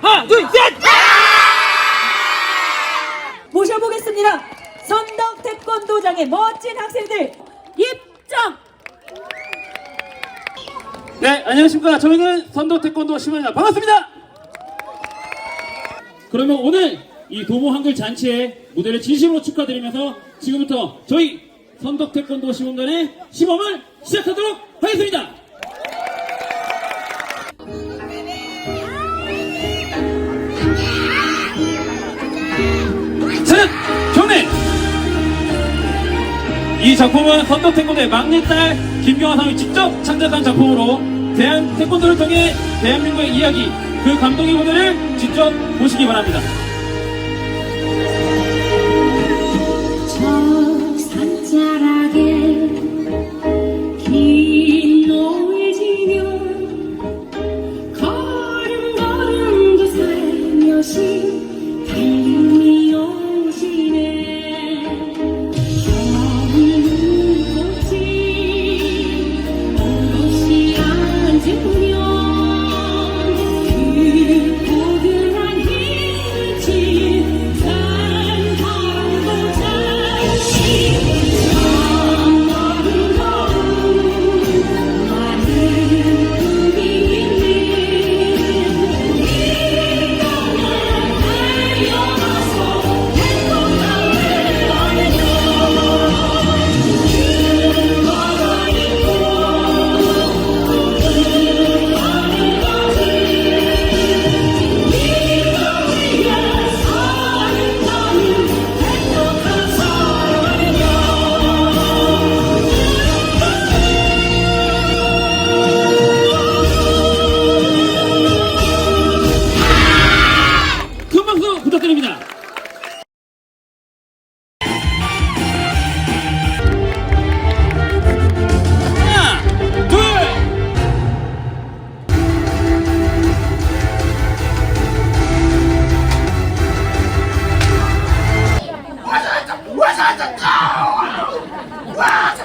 하나, 둘, 셋! 모셔보겠습니다. 선덕 태권도장의 멋진 학생들 입장! 네, 안녕하십니까. 저희는 선도 태권도 시원입니다. 반갑습니다. 그러면 오늘 이 도모 한글 잔치의 무대를 진심으로 축하드리면서 지금부터 저희 선덕 태권도 시원단의 시범을 시작하도록 하겠습니다. 이 작품은 선덕 태권도의 막내딸 김경화 선생이 직접 창작한 작품으로 대한 태권도를 통해 대한민국의 이야기 그 감동의 무대를 직접 보시기 바랍니다. 긴 걸음걸음도 살며시 Where's the go?